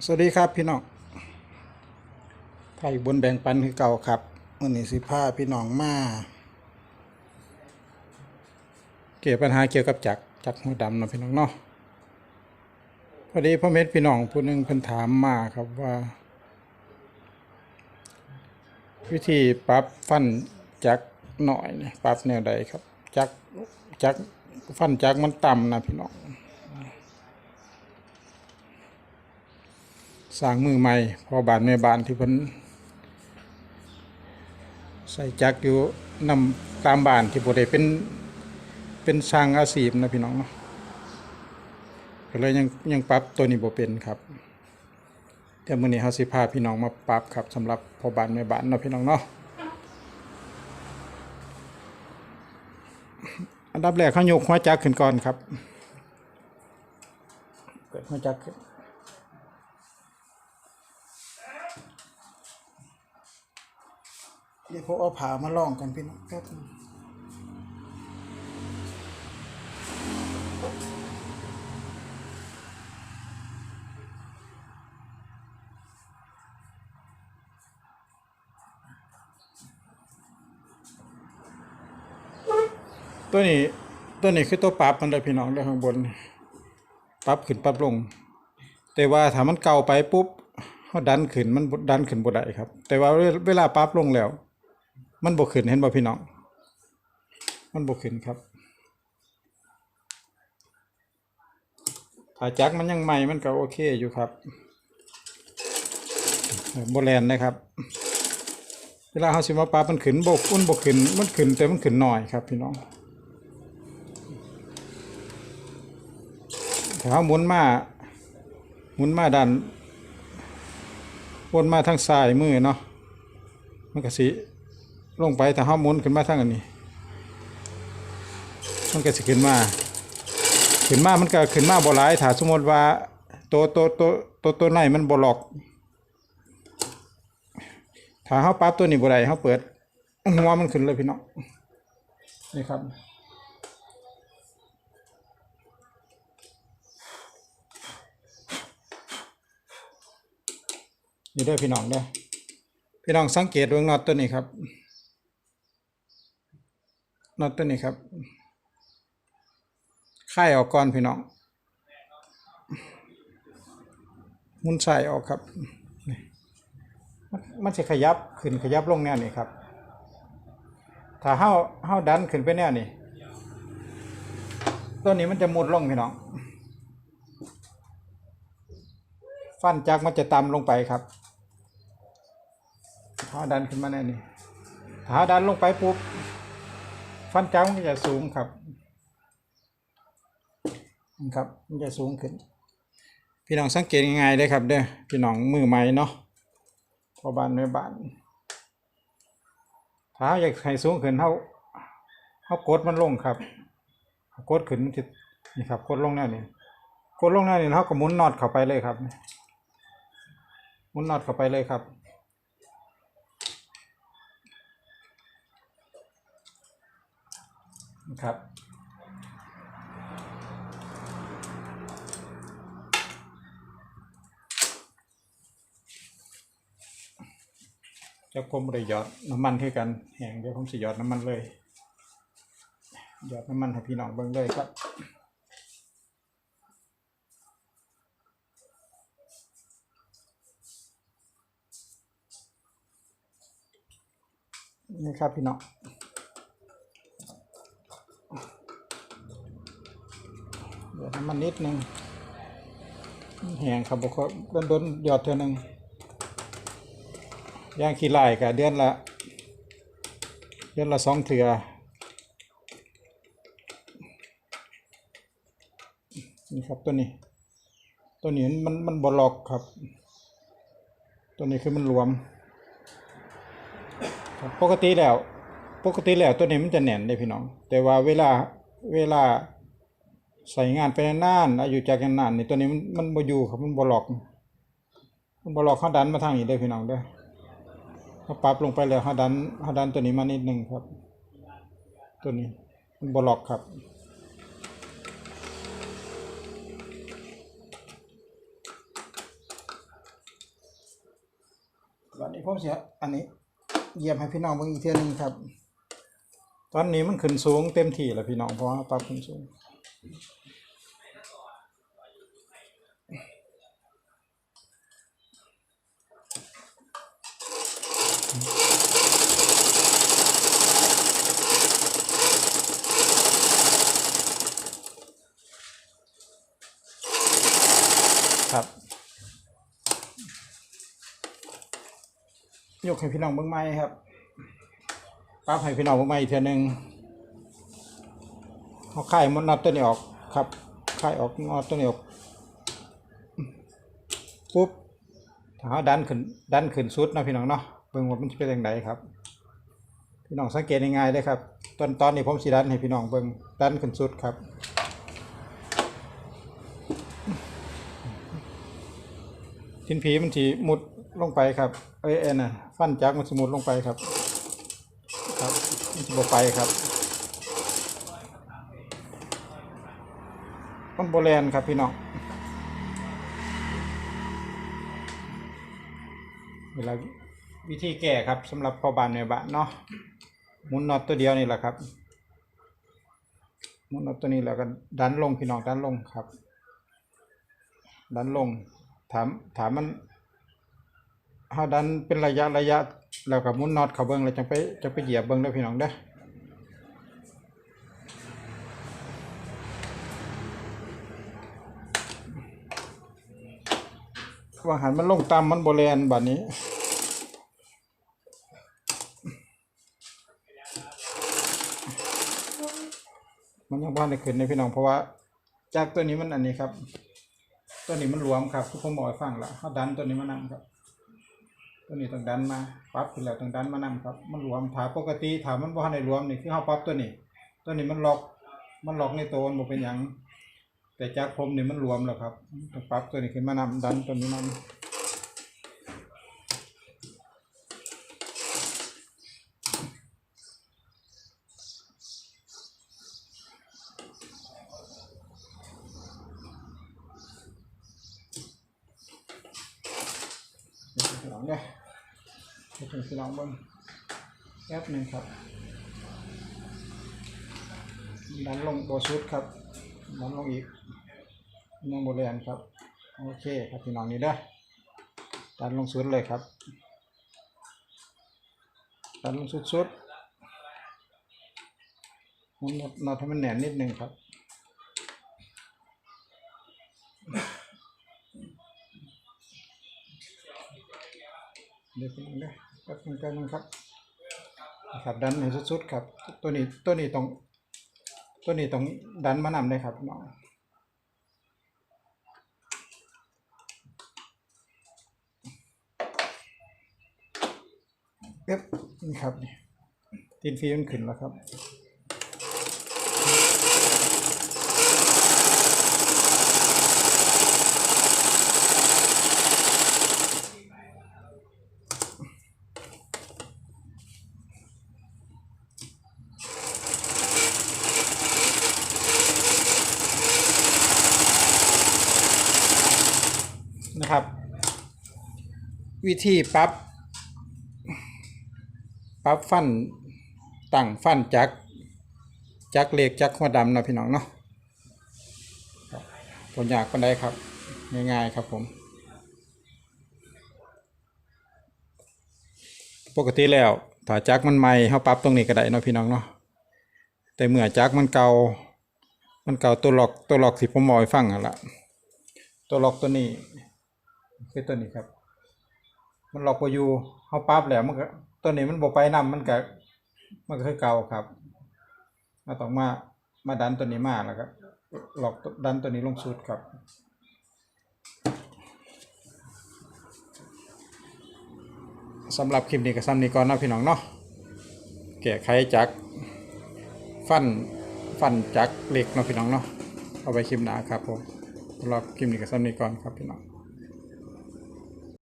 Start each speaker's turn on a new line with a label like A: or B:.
A: สวัสดีครับพี่น้องไทยบนแบ่งปันคือเก่าครับมื่อนี้สิพาพี่น้องมาเกี่ยวปัญหาเกี่ยวกับจักรจักรหัวดำนะพี่น้องเนาะพอดีพ่อเม็ดพี่น้องผู้หนึ่งเพิ่นถามมาครับว่า วิธีปรับฟันจักรหน่อยนี่ปรับแนวใดครับ จักรจักรฟันจักรมันต่ำนะพี่น้อง สร้างมือใหม่พอบานแม่บานที่เพิ่นใส่จักอยู่นำตามบ้านที่บ่ได้เป็นเป็นสร้างอาชีพนะพี่น้องเนาะก็เลยยังยังปรับตัวนี้บ่เป็นครับแต่มื้อนี้เฮาสิพาพี่น้องมาปรับครับสำหรับพอบ้านแม่บ้านเนาะพี่น้องเนาะอันดับแรกเขายกหัวจักขึ้นก่อนครับเปิดหัวจักขึ้น เดี๋ยวผมเอาผามาล่องก่อนพี่น้องแป๊บนึงตัวนี้ตัวนี้คือตัวปรับมันเลยพี่น้องเรื่องข้างบน ปรับขึ้นปรับลง แต่ว่าถ้ามันเก่าไปปุ๊บเขาดันขึ้นมันดันขึ้นบ่ได้ครับ แต่ว่าเวลาปรับลงแล้ว มันบ่ขึ้นเห็นบ่พี่น้อง มันบ่ขึ้นครับถ้าจักมันยังใหม่มันก็โอเคอยู่ครับเออบ่แลนนะครับ เวลาเขาสิมาปรับมันขึ้นบ่มันบ่ขึ้นมันขึ้นแต่มันขึ้นน้อยครับพี่น้องถ้าเขาหมุนมาหมุนมาด้านวนมาทางซ้ายมือเนาะมันก็สิ ลงไปถ้าเขามุนขึ้นมาทางอันนี้ มันก็สิขึ้นมา ขึ้นมามันก็ขึ้นมาบ่หลายถ้าสมมติว่าตัวตัวตัวตัวตัวในมันบ่ล็อก ถ้าเขาปรับตัวนี้บ่ได้เขาเปิดหัวมันขึ้นเลยพี่น้องนี่ครับนี่ด้วยพี่น้องเด้อพี่น้องสังเกตดวงนอตตัวนี้ครับ น็อตตัวนี้ครับค่ายออกก่อนพี่น้องมุนใส่ออกครับมันจะขยับขึ้นขยับลงแนวนี้ครับ ถ้าเฮาเฮาดันขึ้นไปแนวนี้ตัวนี้มันจะมุดลงพี่น้อง ฟันจักมันจะต่ำลงไปครับถ้าดันขึ้นมาแน่นี่ถ้าดันลงไปปุ๊บ ฟันจักรมันก็จะสูงครับนะครับ มันจะสูงขึ้น พี่น้องสังเกตง่ายๆเลยครับ เด้อพี่น้องมือใหม่เนาะพอบานไม่บานถ้าอยากให้สูงขึ้นเท่าเท่ากดมันลงครับกดขึ้นนจะนี่ครับกดลงแน่นี่กดลงแน่นี่เท่ากับมุนน็อตเข้าไปเลยครับมุนน็อตเข้าไปเลยครับ นะ ครับเดี๋ยวผมเลยหยอดน้ำมันคือกันแห้งเดี๋ยวผมสิหยอดน้ำมันเลยหยอดน้ำมันให้พี่น้องเบิ่งเลยครับนี่ครับพี่น้องเดี๋ยวน้ำมันนิดนึงแหงครับบอกว่าโดนๆหยอดเท่านึงย่างขี้ไล่กับเดือนละ เดือนละสองเถื่อนี่ครับตัวนี้ ตัวนี้มันมันบล็อกครับ ตัวนี้คือมันรวมปกติแล้ว ปกติแล้วตัวนี้มันจะแน่นเลยพี่น้อง แต่ว่าเวลาเวลา ใส่งานไปนานๆอายุจากนานๆนี่ตัวนี้มันมันบ่อยู่ครับมันบ่ล็อก มันบ่ล็อกเขาดันมาทางนี้ได้อพี่น้องเด้อเขาปรับลงไปแล้วเขาดันเขาดันตัวนี้มานิดนึงครับ ตัวนี้มันบ่ล็อกครับตอนนี้ผมเสียอันนี้เหยียบให้พี่น้องเบิ่งอีกเทื่อหนึงครับ ตอนนี้มันขึ้นสูงเต็มที่แล้วพี่น้องเพราะว่าปรับขึ้นสูง ครับยกให้พี่น้องเบิ่งไม้ครับปั๊บให้พี่น้องเบิ่งไม้อีกเทื่อนึง เขาค่มันน็อตตัวนี้ออกครับค่ออกน็อตตัวนี้ออกปุ๊บถ้าเขาดันขึ้นดันขึ้นสุดนะพี่น้องเนาะเบิ่งว่ามันจะเป็นยังไงครับ พี่น้องสังเกตง่ายๆเลยครับ ตอนตอนนี้ผมสิดันให้พี่น้องเบิ่งดันขึ้นสุดครับทิ้นผีมันสีมุดลงไปครับเอ้ยเอ็นน่ะฟันจักมันสมุดลงไปครับ ครับมันจะบไปครับ มันโบแลนครับพี่น้องเวลาวิธีแก้ครับสำหรับพอบานแม่บ้านเนาะหมุนน็อตตัวเดียวนี่แหละครับหมุนน็อตตัวนี้แล้วก็ดันลงพี่น้องดันลงครับ ดันลงถามถามมันเฮาดันเป็นระยะระยะแล้วก็หมุนน็อตเขาเบิ่งแล้วจังไปจังไปเหยียบเบิ่งเด้อพี่น้องเด้อ ว่าหันมันลงต่ำมันโบแลนบัดนี้มันยังบ่ทันได้ขึ้นในพี่น้องเพราะว่า จากตัวนี้มันอันนี้ครับ ตัวนี้มันรวมครับทุกผมบอกให้ฟังละเขาดันตัวนี้มานั่ครับ ตัวนี้ต้องดันมาปรับขึ้นแล้วต้องดันมานั่ครับ มันรวมถาปกติถามันบ่ทันได้รวมนี่คือเขาปรับตัวนี้ ตัวนี้มันล็อกมันล็อกในตัวมันเป็นหยัง แต่จากผมนี่มันรวมแล้วครับต้องปรับตัวนี้ขึ้นมานำดันตัวนี้มันลองเด้อเดี๋ยวพี่น้องบิ่งแป๊บหนึงครับ ดันลงตัวชุดครับ ดันลงอีก ยังโบแลนครับ โอเคครับพี่น้องนี่เด้อดันลงสุดเลยครับดันลงสุดสุดมุนน็อตให้มันแหนนนิดนึงครับเดี๋ยวพี่น้องเด้อแป๊บหนึงแป๊บนึงครับครับดันให้สุดๆครับ ตัวนี้ตัวนี้ต้องตัวนี้ต้องดันมานำเลยครับน้อง เอ๊บนี่ครับนี่ตีนฟีมันขึ้นแล้วครับนะครับ วิธีปรับ ปรับฟันตั้งฟันจักจักเล็กจักหัวดำนะพี่น้องเนาะครับผมอยากคนใดครับ ง่ายๆครับผม ปกติแล้วถ้าจักมันใหม่เขาปรับตรงนี้ก็ได้เนาะพี่น้องเนาะแต่เมื่อจักมันเก่ามันเก่าตัวหลอกตัวหลอกที่ผมบอกให้ฟังอะละตัวหลอกตัวนี้คือตัวนี้ครับ มันหลอกบ่อยู่เฮาปรับแล้วมันก็ ตัวนี้มันบไปนํมันก็มันก็คือเก่าครับมาต้องมามาดันตัวนี้มาแล้วก็ล็อกดันตัวนี้ลงสุดครับสำหรับคลิปนี้ก็ซ้ำนี้ก่อนนาะพี่น้องเนาะแก้ไขจักฟันฟันจักเหล็กเนาะพี่น้องเนาะเอาไว้คลิปหน้าครับผมสำหรับคลิปนี้ก็ซ้ำนี้ก่อนครับพี่น้อง